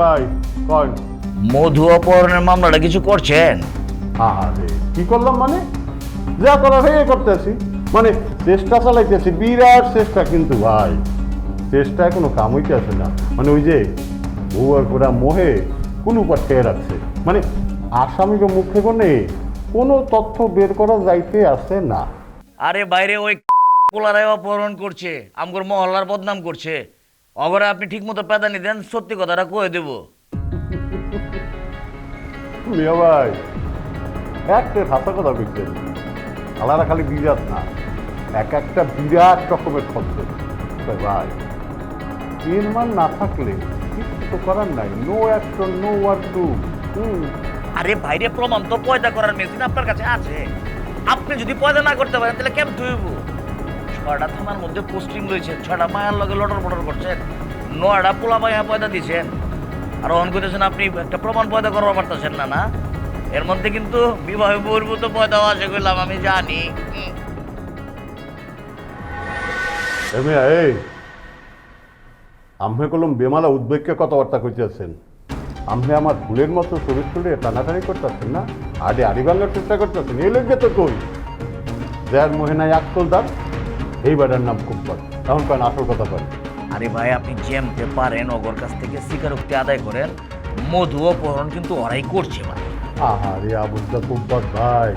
ভাই কন মধু অপহরণের মামলাটা কিছু করছেন? আরে কি করলাম মানে? যা করার হয়ে করতেছি। মানে চেষ্টা চালাইতেছি বিরাট চেষ্টা কিন্তু ভাই। চেষ্টা এখনও কাম হইতেছে না। মানে ওই যে বউয়ার পুরা মোহে কোনো পাঠিয়ে রাখছে। মানে আসামিকে মুখে কোনে কোনো তথ্য বের করা যাইতে আছে না। আরে বাইরে ওই পোলারাই অপহরণ করছে আমগর মহল্লার বদনাম করছে। অগরে আপনি ঠিক মতো পেদানি দেন সত্যি কথাটা কয়ে দেবো। মিয়া ভাই একটা হাসা কথা বুঝছেন আলাদা খালি বিরাট না এক একটা বিরাট রকমের খদ্দ। ভাই এর মান না থাকলে কিছু তো করার নাই। No action no what to আরে বাইরে প্রমাণ তো পয়দা করার মেশিন আপনার কাছে আছে। আপনি যদি পয়দা না করতে পারেন তাহলে কেমন ধুইব? ছয়টা থানার মধ্যে পোস্টিং রয়েছে। ছয়টা মায়ের লগে লটর পটর করছেন নয়টা পোলা মায়া পয়দা দিয়েছেন আর অন করতেছেন আপনি একটা প্রমাণ পয়দা করবার পারতেছেন না না? এর মধ্যে কিন্তু বিবাহ বহির্ভূত পয়দাও আছে কইলাম, আমি জানি। আমি কলম বেমালা উদ্বেগকে কথাবার্তা কইতেছেন। আমি আমার ফুলের মতো শরীর তুলে টানাটানি করতেছেন না? আডে আড়ি বাংলার চেষ্টা করতেছেন এই লোক তো কই? যার মোহেনায় আকল দাঁত এই বেটার নাম কুব্বর। তখন কেন আসল কথা কয় আরে ভাই আপনি জেমতে পারেন অগর কাছ থেকে স্বীকারোক্তি আদায় করেন। মধু অপহরণ কিন্তু ওরাই করছে ভাই। আহারে আবুদ্দা কুব্বর ভাই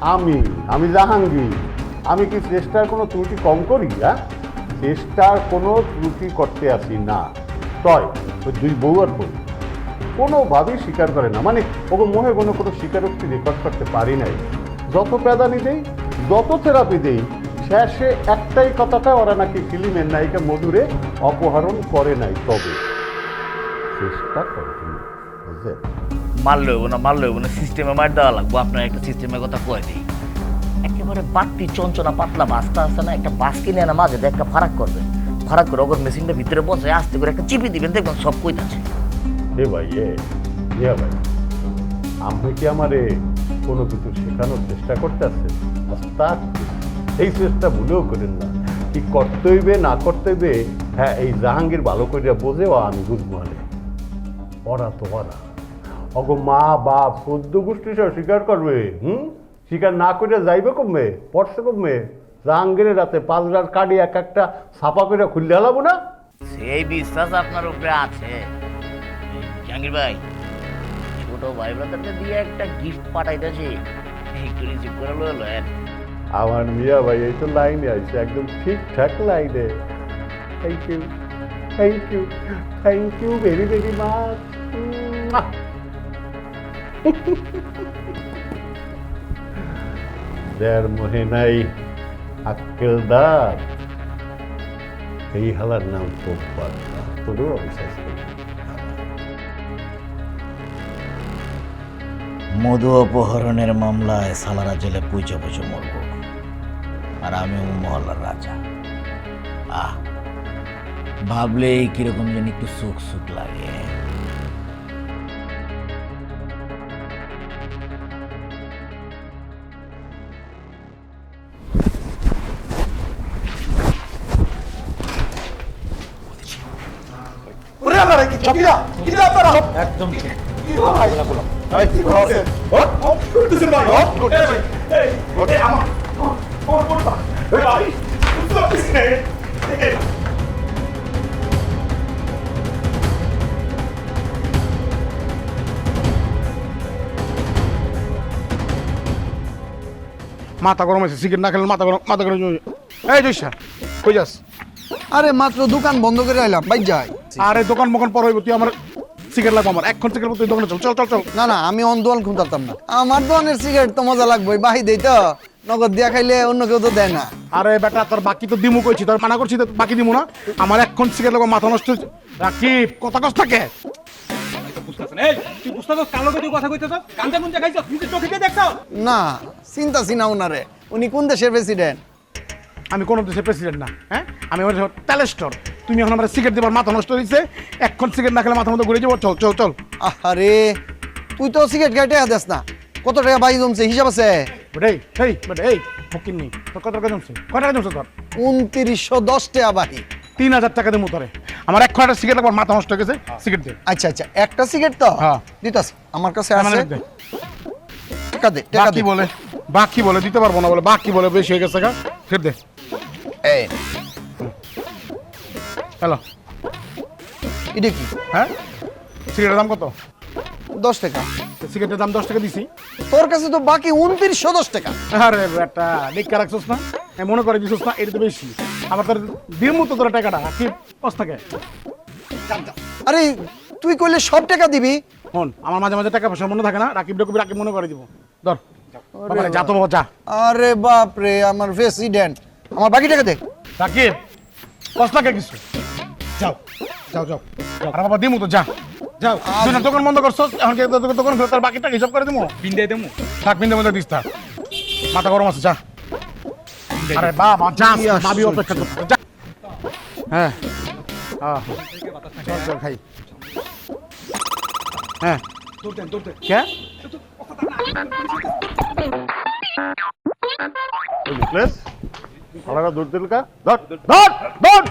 আমি আমি জাহাঙ্গীর। আমি কি চেষ্টার কোনো ত্রুটি কম করি হ্যাঁ? চেষ্টার কোনো ত্রুটি করতে আসি না। তয় ওই দুই বউ আর বউ। কোনোভাবেই স্বীকার করে না। মানে ওকে মনে কোনো কোনো স্বীকারোক্তি রেকর্ড করতে পারি নাই। যত প্যাদানি দেই যত থেরাপি দেই শেষে একটাই কথাটা ওরা নাকি ফিল্মের নায়িকা মধুরে অপহরণ করে নাই তবে। চেষ্টা করে বুঝলেন মারলে হইব না মারলে হইব না সিস্টেমে মার দেওয়া লাগবো আপনার একটা সিস্টেমের কথা কয়ে দিই। একেবারে বাত্তি চঞ্চনা পাতলা বাসটা আছে না একটা বাস কিনে না মাঝে একটা ফারাক করবেন ফারাক করে ওগর মেশিনটা ভিতরে বসে আস্তে করে একটা চিপি দিবেন দেখবেন সব কইতাছে এ ভাই এ ইয়া ভাই আপনি কি আমারে কোনো কিছু শেখানোর চেষ্টা করতেছে ওস্তাদ এই চেষ্টা ভুলেও করেন না। কি করতে হইবে না করতে হইবে হ্যাঁ এই জাহাঙ্গীর ভালো করিয়া বোঝে, ও আমি আনে ওরা তো ওরা। অগ মা, বাপ, সদ্য গোষ্ঠী সব স্বীকার করবে, হুম? স্বীকার না করে যাইবে কমবে, পড়ছে কমবে। জাহাঙ্গীরের রাতে পাঁচ রাত কাটি এক একটা ছাপা করে খুললে হালাবো না? সেই বিশ্বাস আপনার উপরে আছে। জাহাঙ্গীর ভাই, ছোট ভাই ব্রাদারকে দিয়ে একটা গিফট পাঠাইতেছি। একটু রিসিভ করে লয়ে আমার মিয়া ভাই, এই তো লাইনে আছে একদম ঠিকঠাক লাইনে। Thank you thank you thank you very very much যার মোহে নাই আক্কেলদার। এই হালার নাম তোরও অবিশ্বাস মধু অপহরণের মামলায় সালারা জেলে পুজো পুজো মরব। আর আমি মহল্লার রাজা আহ ভাবলেই কীরকম যেন একটু সুখ সুখ লাগে ওরে আপনারা কি চাপিরা কি রে আপনারা একদম ঠিক কি ভাই এই কি করছেন হট হট করতেছেন ভাই হট করতে ভাই এই ওটে আমার ওর মাথা গরম আছে সিগারেট না খেলে মাথা গরম মাথা গরম এই জয়সা কই যাস? আরে মাত্র দোকান বন্ধ করে আইলাম বাইক যাই আরে দোকান মোকান পর হইব তুই আমার সিগারেট লাগবে আমার। এখন সিগারেট তুই দোকানে চল চল চল। চল না না আমি অন দোকান খুঁজতাম না। আমার দোকানের সিগারেট তো মজা লাগবে বাহি দেই তো। নগদ দিয়া খাইলে অন্য কেউ তো দেয় না। আরে বেটা তোর বাকি তো দিমু কইছি তোর মানা করছি তো বাকি দিমু না? আমার এখন সিগারেট লাগবে মাথা নষ্ট হয়েছে রাকিব কথা কষ্ট থাকে না চিন্তা চিনা উনারে। উনি কোন দেশের প্রেসিডেন্ট আমি কোন দেশের প্রেসিডেন্ট না হ্যাঁ? আমি আমার ট্যালেস্টর তুমি এখন আমার সিগারেট দেবার মাথা নষ্ট হয়েছে এখন সিগারেট না খেলে মাথা মতো ঘুরে যাব। চল চল চল। আরে তুই তো সিগারেট গাইটে দেস না। কত টাকা বাই জমছে? হিসাব আছে? বেটা এই বেটা এই ফকির নেই তোর কত টাকা জমছে? কয় টাকা জমছে তোর? উনত্রিশশো দশ টাকা বাহি তিন হাজার টাকা দেবো তোরে। আমার এক খোয়াটা সিগারেট লাগবে মাথা নষ্ট হয়ে গেছে সিগারেট দে। আচ্ছা আচ্ছা একটা সিগারেট তো? হ্যাঁ। দিতাছি আমার কাছে মানে আছে। টাকা দে টাকা বাকি বলে বাকি বলে দিতে পারব না বলে বাকি বলে বেশি হয়ে গেছে গা ফের দে। এই হ্যালো। এটা কি? হ্যাঁ? সিগারেটের দাম কত? দশ টাকা। সিগারেটের দাম দশ টাকা দিছি। তোর কাছে তো বাকি উনত্রিশশো দশ টাকা। আরে বেটা ডেক্কা রাখছিস না? মনে করে দিছিস না এটা তো বেশি। আবার তোর দিন মতো তোর টাকাটা কি কস থাকে? আরে তুই কইলে সব টাকা দিবি? হন আমার মাঝে মাঝে টাকা পয়সা মনে থাকে না রাকিব ডকুবি রাকিব মনে করে দিব। ধর যা তো বাবা যা। আরে বাপ রে আমার প্রেসিডেন্ট আমার বাকি টাকা দে। রাকিব কস লাগে কিছু? যাও যাও যাও। আর বাবা দিমু তো যা। যাও তুই না দোকান বন্ধ করছস এখন কি তোর দোকান খুলে তার বাকি টাকা হিসাব করে দিমু? বিন্দাই দেমু। থাক বিন্দু মধ্যে দিস থাক। মাথা গরম আছে যা। আরে বাবা যা ভাবি অপেক্ষা করতে যা। হ্যাঁ হ্যাঁ চল চল খাই। হ্যাঁ। দৌড় দেন দৌড় দেন। কে? দৌড় দিল কা? ধর ধর ধর!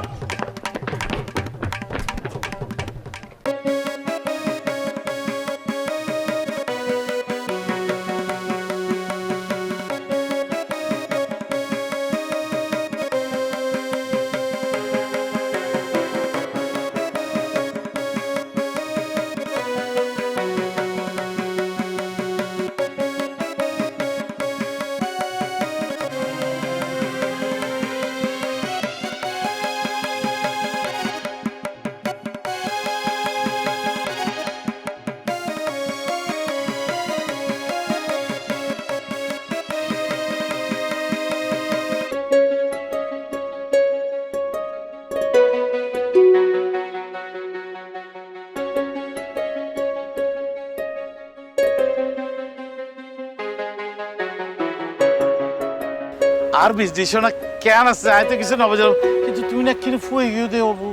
আর বিষ দিছ না কেন আছে আই তো কিছু না বুঝলাম কিন্তু তুমি না কিনে ফুয়ে গিয়ে দে অবু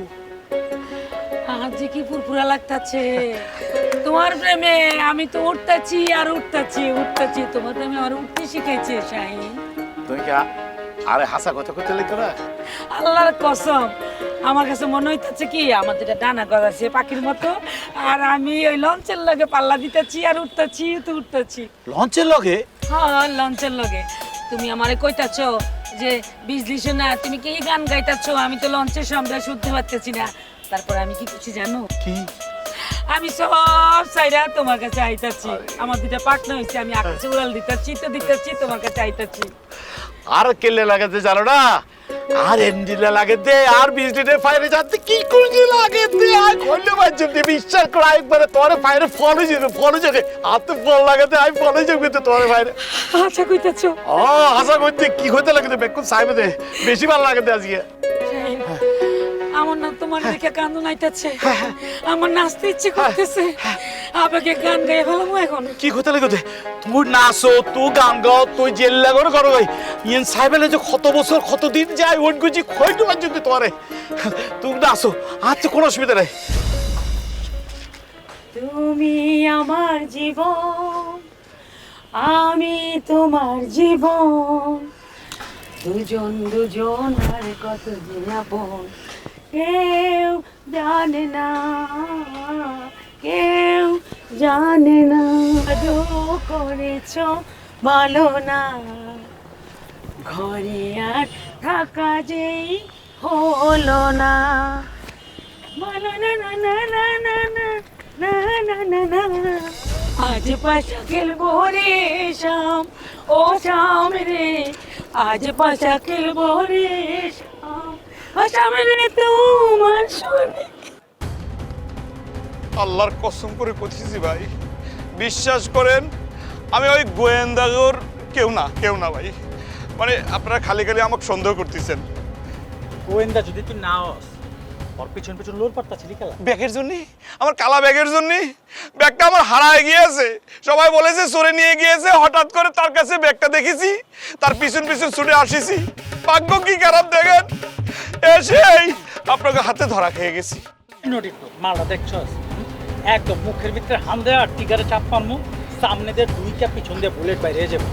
আজ যে কি ফুরফুরা লাগতাছে। তোমার প্রেমে আমি তো উঠতাছি আর উঠতাছি উঠতাছি। তোমার প্রেমে আর উঠতে শিখাইছে শাহিন। তুমি কি আরে হাসা কথা করতে লেগে না? আল্লাহর কসম আমার কাছে মনে হইতেছে কি আমার যেটা ডানা গজাছে পাখির মতো আর আমি ওই লঞ্চের লগে পাল্লা দিতেছি আর উঠতেছি তো উঠতেছি। লঞ্চের লগে? হ্যাঁ লঞ্চের লগে। তুমি আমারে কইতাছ যে বিজলি না তুমি কি গান গাইতাছ? আমি তো লঞ্চের সামনে শুনতে পারতেছি না। তারপর আমি কি কিছু জানো? কি? আমি সব সাইরা তোমার কাছে আইতাছি। আমার দুটা পাটনা হয়েছে আমি আকাশে উড়াল দিতাছি তো দিতাছি তোমার কাছে আইতাছি। আর কেলে লাগাতে জানো না? আর এনজিলা লাগে দে আর বিজলিতে লিটার ফায়ারে যাচ্ছে কি কুলজি লাগে দে? আর করলে পারছেন যে বিশ্বাস করে একবারে তোর ফায়ারে ফল হয়ে যাবে ফল হয়ে যাবে আর তো ফল লাগে দে আমি ফল হয়ে তো তোর ফায়ারে আশা কইতেছ। ও আশা করতে কি হইতে লাগে দে বেকুন সাহেব দে বেশি ভালো লাগে দে আজকে। হ্যাঁ। আমার না তোমার দেখে কান্দন আইতাছে আমার নাচতে ইচ্ছে করতেছে। আবেগে গান গাই ফেলামু এখন। কি কথা লাগে তুই নাচো তুই গান গাও তুই জেল লাগো করো ভাই। ইয়েন সাইবেলে যে কত বছর কত দিন যায় ওন গুজি খইটু বাজতে তোরে তুই নাচো আচ্ছা কোনো অসুবিধা নাই। তুমি আমার জীবন আমি তোমার জীবন। দুজন দুজন আর কত দিন আপন? কেউ জানে না, কেউ জানে না। আদৌ করেছ বলো না, ঘরে আর থাকা যেই হলো না। বলো না না না না না না না না না না। না আজ পাশা খেলব রে শাম ও শাম রে। আজ পাশা খেলব রে শাম তোমার আল্লাহর কসম করে কথিছি ভাই বিশ্বাস করেন আমি ওই গোয়েন্দাগর কেউ না কেউ না ভাই। মানে আপনারা খালি খালি আমাকে সন্দেহ করতেছেন। গোয়েন্দা যদি তুই না হস ওর পিছন পিছন লোর পারতাছিলি খেলা? ব্যাগের জন্য? আমার কালা ব্যাগের জন্য? ব্যাগটা আমার হারায় গিয়েছে। সবাই বলেছে সরে নিয়ে গিয়েছে। হঠাৎ করে তার কাছে ব্যাগটা দেখেছি। তার পিছন পিছন ছুটে আসিছি। ভাগ্য কি খারাপ দেখেন? এসেই আপনাকে হাতে ধরা খেয়ে গেছি। নোটি মালটা দেখছস একদম মুখের ভিতরে হান দেয় আর টিকারে চাপ মারমু। সামনে দিয়ে দুইটা পিছন দিয়ে বুলেট বাইরে যাবে।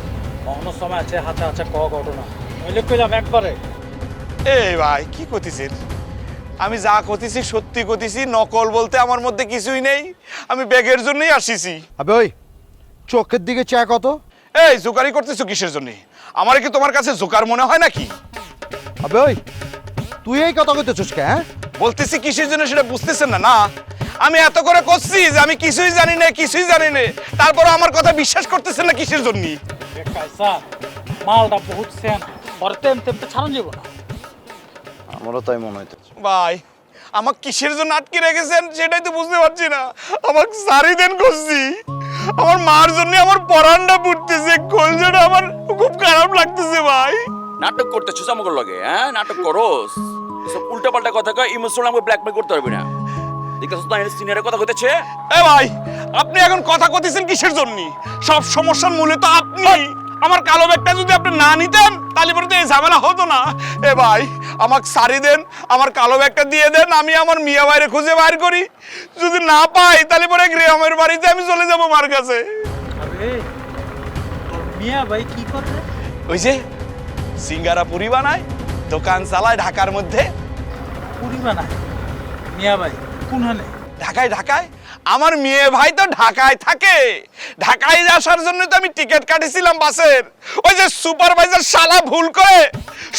অন্য সময় আছে হাঁচা হাঁচা ক ঘটনা। নইলে কইলাম একবারে। এই ভাই কি করতেছেন? আমি যা কতিছি সত্যি কতিছি নকল বলতে আমার মধ্যে কিছুই নেই। আমি ব্যাগের জন্যই আসিছি। আবে ওই চোখের দিকে চা কত? এই জোকারি করতেছো কিসের জন্য? আমার কি তোমার কাছে জোকার মনে হয় নাকি? আবে ওই তুই এই কথা কইতেছিস কে হ্যাঁ? বলতেছি কিসের জন্য সেটা বুঝতেছেন না না। আমি এত করে করছি যে আমি কিছুই জানি না কিছুই জানি না। তারপর আমার কথা বিশ্বাস করতেছেন না কিসের জন্য? মালটা বহুত সেন। পরে তেম ছাড়ন যাব না। আমারও তাই মনে হইতেছে। ভাই আমার কিসের জন্য আটকে রেখেছেন সেটাই তো বুঝতে পারছি না। আমার সারি দেন করছি। আমার মার জন্য আমার পরানটা পুড়তেছে কলজাটা আমার খুব খারাপ লাগতেছে ভাই। নাটক করতেছিস আমাকে লগে হ্যাঁ? নাটক করোস। এসব উল্টা পাল্টা কথা কয় ইমোশনাল আমাকে ব্ল্যাকমেল করতে পারবি না। দেখতেছিস না সিনিয়রের কথা কইতেছে? এ ভাই আপনি এখন কথা কইতেছেন কিসের জন্য? সব সমস্যার মূলে তো আপনি। আমার কালো ব্যাগটা যদি আপনি না নিতেন তাহলে পরে তো এই ঝামেলা হতো না। এ ভাই আমাকে সারি দেন আমার কালো ব্যাগটা দিয়ে দেন আমি আমার মিয়া বাইরে খুঁজে বাইর করি। যদি না পাই তাহলে পরে গ্রামের বাড়িতে আমি চলে যাব মার কাছে। মিয়া ভাই কি করে? ওই যে সিঙ্গারা পুরি বানায় দোকান চালায় ঢাকার মধ্যে। পুরি বানায়? মিয়া ভাই কোন ঢাকায় ঢাকায়। আমার মেয়ে ভাই তো ঢাকায় থাকে। ঢাকায় আসার জন্য তো আমি টিকিট কাটিছিলাম বাসের। ওই যে সুপারভাইজার শালা ভুল করে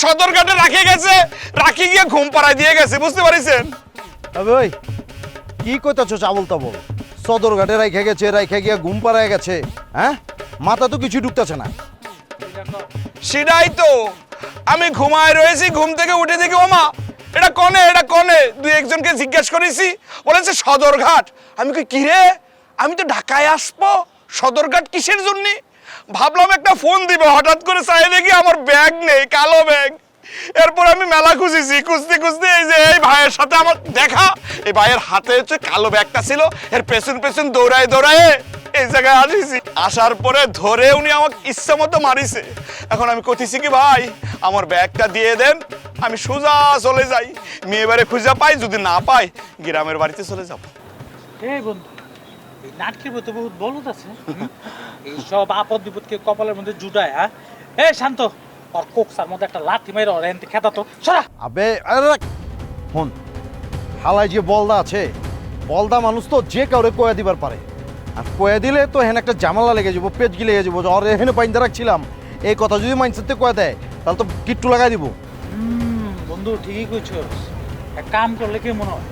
সদরঘাটে রাখে গেছে রাখি গিয়ে ঘুম পাড়ায় দিয়ে গেছে বুঝতে পারিছেন? ওই কি কইতাছো চাবল তাবল? সদরঘাটে রাইখে গেছে রাইখে গিয়া ঘুম পাড়ায় গেছে হ্যাঁ? মাথা তো কিছু ঢুকতেছে না। সেটাই তো। আমি ঘুমায় রয়েছি ঘুম থেকে উঠে দেখি ওমা এটা কনে এটা কনে। দুই একজনকে জিজ্ঞেস করেছি, বলেছে, সদরঘাট। আমি কি রে আমি তো ঢাকায় আসব। সদরঘাট কিসের জন্য? ভাবলাম একটা ফোন দিবে, হঠাৎ করে চাই দেখি আমার ব্যাগ নেই, কালো ব্যাগ। এরপর আমি মেলা খুঁজেছি, খুঁজতে খুঁজতে এই যে, এই ভাইয়ের সাথে আমার দেখা। এই ভাইয়ের হাতে হচ্ছে কালো ব্যাগটা ছিল, এর পেছন পেছন দৌড়ায় দৌড়ায় এই জায়গায় আসিছি আসার পরে ধরে উনি আমাকে ইচ্ছা মতো মারিছে। এখন আমি কতিছি কি ভাই আমার ব্যাগটা দিয়ে দেন আমি সোজা চলে যাই। মেয়ে বাড়ি খুঁজে পাই যদি না পাই গ্রামের বাড়িতে চলে যাব। এই বন্ধু নাটকের মধ্যে বহুত বলত আছে এই সব আপদ বিপদকে কপালের মধ্যে জুটায় হ্যাঁ? এই শান্ত আর কোকসার মধ্যে একটা লাথি মেরে ওর এনতে খেতা তো। সরা! আবে আরে। ফোন হালায় যে বলদা আছে বলদা মানুষ তো যে কাউরে কয়ে দিবার পারে। আর কয়ে দিলে তো হেন একটা জামালা লেগে যাব পেট গিলে যাব যে ওর এখানে পাইন্দা রাখছিলাম। এই কথা যদি মাইন্ডসেটে কয়ে দেয় তাহলে তো কিট্টু লাগাই দিব। হুম, বন্ধু ঠিকই কইছস এক কাম করলে কি মনে হয়?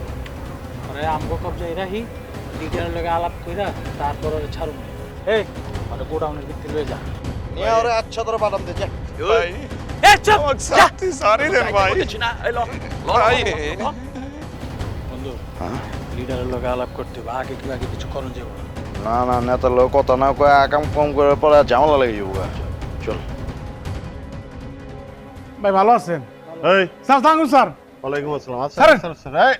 আরে আমগো কবজা এরাহি লিডারের লগে আলাপ কইরা তারপর ওরে ছাড়ুন এই মানে গোডাউনের ভিতরে লয়ে যা। নিয়ে ওরে আচ্ছা তোরা বাদাম দে যা। ভাই। এ চুপ আমাকে শান্তি সারি দেন ভাই। এই ল ল, ভাই। বন্ধু লিডারের লগে আলাপ করতে হবে আগে কি আগে কিছু করণ যাব না। না না নেতার লোক কথা না কয়ে আকাম কম করে পরে জামালা লেগে যাব চল। ভাই ভালো আছেন? এই। স্যার থাকুন স্যার। ওয়ালাইকুম আসসালাম। আচ্ছা স্যার। স্যার স্যার এই।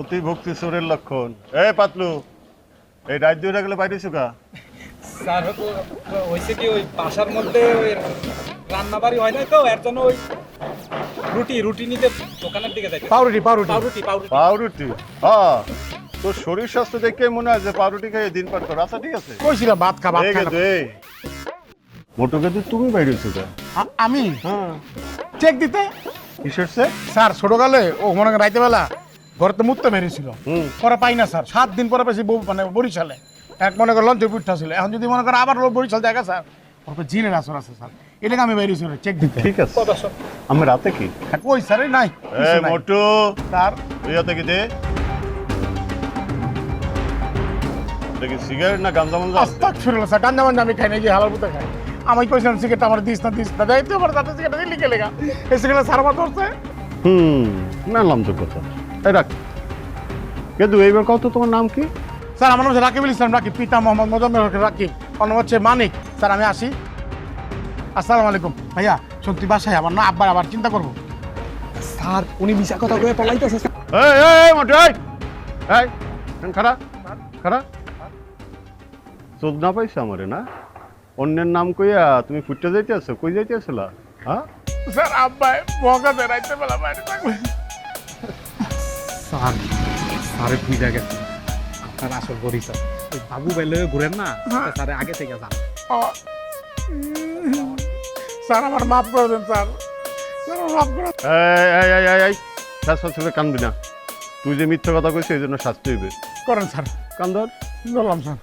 অতিভক্তি সুরের লক্ষণ। এই পাতলু। এই রাত দুই গেলে বাইরে সুকা স্যার হয়েছে কি ওই বাসার মধ্যে ওই রান্না বাড়ি হয় না তো? এর জন্য ওই রুটি রুটি নিতে দোকানের দিকে পাউরুটি পাউরুটি। পাউরুটি পাউরুটি। পাউরুটি? হ্যাঁ। তোর শরীর স্বাস্থ্য দেখে মনে হয় যে পাউরুটি খেয়ে দিন পার কর আচ্ছা ঠিক আছে। কইছিলাম ভাত খা ভাত খা। মোটু তুমি বাইরে আ- আমি? হ্যাঁ। চেক দিতে? কিসের সে স্যার ছোটকালে ও মনে করেন রাইতে বেলা ঘরতে মুততে মেরেছিল। হুম। পরে পাই না স্যার। সাত দিন পরে পেয়েছি বউ- মানে বরিশালে। এক মনে করেন লঞ্চের পিঠা ছিল। এখন যদি মনে করেন আবার বরিশাল দেখা স্যার তো জিনের আসর আছে স্যার। এটাকে আমি বেরিয়েছিল চেক দিতে। ঠিক আছে। আমি রাতে কি? কই স্যার এই নাই। মোটু। স্যার। তুই কি দে? দেখি সিগারেট না গাঞ্জা মাঞ্জা আছে? আস্তাক ফিরল স্যার গাঞ্জা মাঞ্জা আমি খাই না গিয়ে হালাল পুতে খাই। আমি কইছিলাম সিগারেট আমার দিস না দিস না। দেয় তো আমার তাতে সিগারেট দিলি কে লেগা এই সিগারেট সার ধরছে। হুম মানলাম তোর কথা। এই রাখ। কিন্তু এইবার কত তোমার নাম কি? স্যার আমার নাম হচ্ছে রাকিবুল ইসলাম রাকিব পিতা মোহাম্মদ মোজাম্মেল রাকিব। অন্য হচ্ছে মানিক। স্যার আমি আসি। আসসালামু আলাইকুম। ভাইয়া সত্যি বাসায় আমার না আব্বার আবার চিন্তা করব। স্যার উনি মিশা কথা কয়ে পলাইতেছে এই এই এই মোটু এই। এই এখানে চোদ না পাইছো আমারে না? অন্যের নাম কইয়া তুমি ফুটতে যাইতে আছো কই যাইতে আসলা হ্যাঁ স্যার আব্বাই বেলা বাইরে থাকবে। স্যার স্যারে বুঝা গেছে। আপনার আসল পরিচয়। ওই বাবু বেলে ঘুরেন না? স্যার আগে থেকে যান স্যার আমার মাফ করে দেন স্যার। স্যার এই এই এই এই এই শাস্তি ছেলে কানবি না। তুই যে মিথ্যে কথা কইছিস এই জন্য শাস্তি হইবে। করেন স্যার। কান্দর? বললাম স্যার।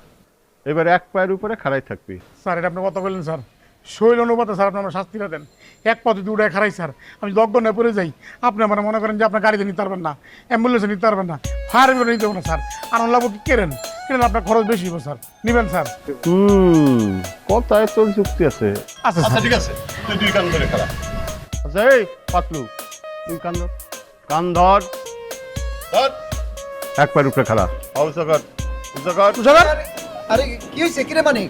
এবার এক পায়ের উপরে খাড়াই থাকবি। স্যার এটা আপনি কথা বললেন স্যার। শৈল অনুপাতে স্যার আপনি আমার শাস্তিটা দেন। এক পথে দুটায় খারাই স্যার। আমি দগ্ধ নয় পড়ে যাই। আপনি আমার মনে করেন যে আপনার গাড়িতে নিতে পারবেন না অ্যাম্বুলেন্সে নিতে পারবেন না। ফায়ার ব্রিগেড নিতে পারবেন না স্যার। আর লাভ কি কেনেন কেন আপনার খরচ বেশি হবে স্যার। নেবেন স্যার। হুম কথায় তোর যুক্তি আছে। আচ্ছা স্যার। ঠিক আছে। তুই দুই কান ধরে খাড়া আচ্ছা এই পাতলু তুই কান ধর। কান ধর। ধর। এক পায়ের উপরে কর। উঁচু কর। তুষার আরে কি হয়েছে কিরে মানিক?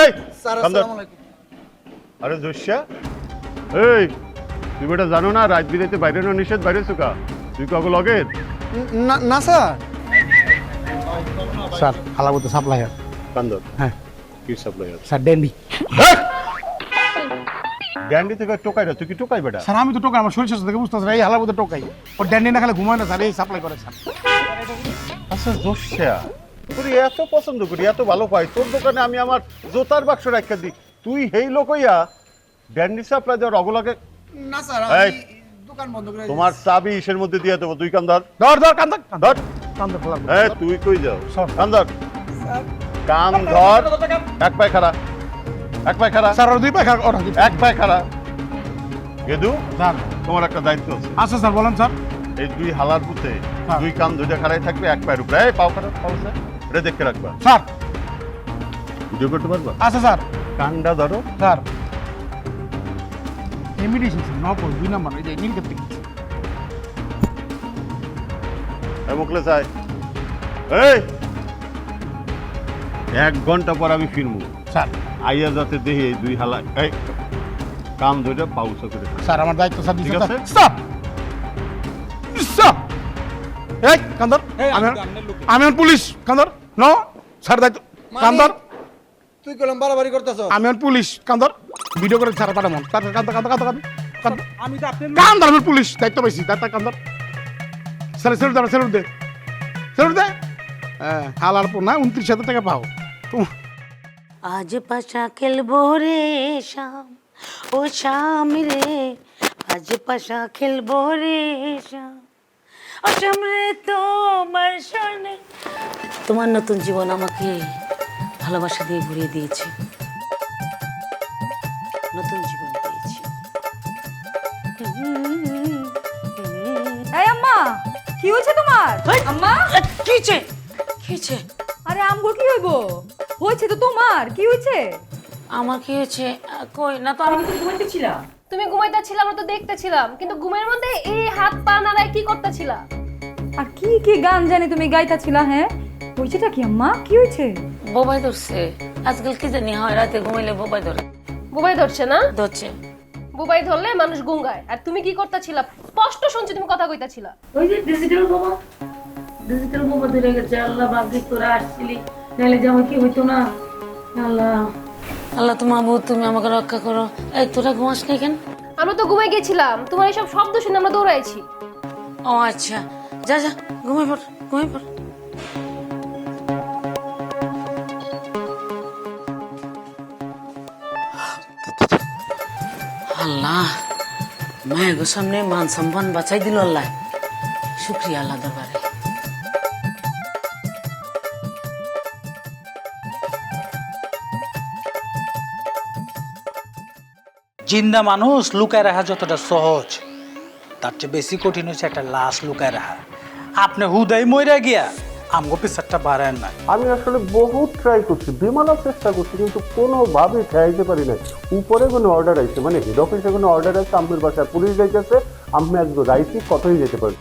এই স্যার আসসালামু আলাইকুম। আরে জোশিয়া? এই তুই বেটা জানো না রাত বিরাইতে বাইরে না নিষেধ বাইরে চুকা তুই কাগো লগের? না না স্যার। স্যার হালাবতে সাপ্লাই কান্দর হ্যাঁ। কি সাপ্লাই আছে স্যার ডেন্ডি গ্যান্ডি থেকে টোকাই না তুই কি টোকাই বেটা? স্যার আমি তো টোকাই আমার শরীর থেকে বুঝতে এই হালাবতে টোকাই। ও ডেন্ডি না খেলে ঘুমায় না স্যার এই সাপ্লাই করে স্যার। আচ্ছা জোশিয়া। তোর এত পছন্দ করি এত ভালো পাই। তোর দোকানে আমি আমার জোতার বাক্স রাখা দিই। তুই হেই লোক হইয়া ড্যান্ডি সাপ্লাই দেওয়ার অগলাকে না স্যার এই, দোকান বন্ধ করে তোমার চাবি ইসের মধ্যে দিয়ে দেবো দুই কান ধর ধর ধর কান ধর। ধর কান ধর হালাবতে। এই তুই কই যাও? সর। কান ধর কান ধর। এক পায়ে খাড়া। এক পায়ে খাড়া। স্যার আর দুই পায়ে খা- ওরা দুই পায়ে। এক পায়ে খাড়া। গেদু স্যার। তোমার একটা দায়িত্ব আছে। আচ্ছা স্যার বলেন স্যার। এই দুই হালার পুঁতে হ্যাঁ। দুই কান দুইটা খাড়াই থাকবে এক পায়ের উপরে। এই পাও খাড়া পাও স্যার। এটা দেখে রাখবা। স্যার। ভিডিও করতে পারবা? আচ্ছা স্যার। কানটা ধরো। স্যার। ইমিডিয়েশন স্যার নকল দুই নাম্বার এই যে নীল ক্ষেত্রে এই মুখলে চাই এই! এক ঘণ্টা পর আমি ফিরবো স্যার। আইয়া যাতে দেখি এই দুই হালা এই কান ধরে পাউস করে স্যার আমার দায়িত্ব স্যার ঠিক আছে। স্যার! এই কান্দর। আমি পুলিশ কান্দর। নো স্যার দায়িত্ব কান্দর। তুই কলম বাড়াবাড়ি করতেছ। আমি পুলিশ কান্দর। ভিডিও করে স্যার পাঠামন কান্দর কান্দর কান্দর কান্দর কান্দর আমি তো আপনার কান্দর আমি পুলিশ দায়িত্ব পাইছি। দায়িত্ব কান্দর। স্যার সেলুট দে সেলুট দে। সেলুট দে। হ্যাঁ হালার পর না উনত্রিশ হাজার টাকা পাও। আজ পাশা খেলব রে শাম। ও শাম রে আজ পাশা খেলব রে শাম। তোমার নতুন জীবন আমাকে ভালোবাসা দিয়ে ঘুরিয়ে দিয়েছে। নতুন জীবন দিয়েছে। এই আম্মা কি হয়েছে তোমার? আম্মা? কি হয়েছে? কি হয়েছে? আরে আমগো কি হইব? হয়েছে তো তোমার কি হয়েছে? আমার কি হয়েছে কই? না তো আমি কিন্তু ঘুমাইতেছিলাম। তুমি ঘুমাইতেছিলাম আমরা তো দেখতেছিলাম কিন্তু ঘুমের মধ্যে এই হাত পা নাড়ায় কি করতেছিলা আর কি কি গান জানি তুমি গাইতাছিলা হ্যাঁ? হয়েছেটা কি আম্মা? কি হয়েছে বোবাই ধরছে। আজকাল কি জানি হয় রাতে ঘুমাইলে বোবাই ধরে। বুবাই ধরছে না? ধরছে। বুবাই ধরলে মানুষ গুঙ্গায় আর তুমি কি করতেছিলা স্পষ্ট শুনছি তুমি কথা কইতাছিলা ওই যে ডিজিটাল বোমা ডিজিটাল বোমা ধরে গেছে আল্লাহ ভাগ্যে তোরা আসছিলি নাহলে যে আমার কি হইতো না? আল্লাহ। আল্লাহ তুমি আবু তুমি আমাকে রক্ষা করো। এই তোরা ঘুমাস না কেন? আমরা তো ঘুমাই গেছিলাম। তোমার এইসব শব্দ শুনে আমরা দৌড়াইছি। ও আচ্ছা। যা যা ঘুমাই পড় ঘুমাই পড়। আল্লাহ মায়ের সামনে মান সম্মান বাঁচাই দিল আল্লাহ। শুক্রিয়া আল্লাহ দরবারে। জিন্দা মানুষ লুকায় রাখা যতটা সহজ, তার চেয়ে বেশি কঠিন হচ্ছে একটা লাশ লুকায় রাখা। আপনি হুদাই মইরা গিয়া আমগো পিসারটা বাড়ায় না। আমি আসলে বহুত ট্রাই করছি বিমানের চেষ্টা করছি, কিন্তু কোনোভাবে খাইতে পারি না উপরে কোনো অর্ডার আইছে মানে হেড অফিসে কোনো অর্ডার আছে আমের বাসায় পুলিশ যাইতেছে আমি একদম রাইসি কতই যেতে পারি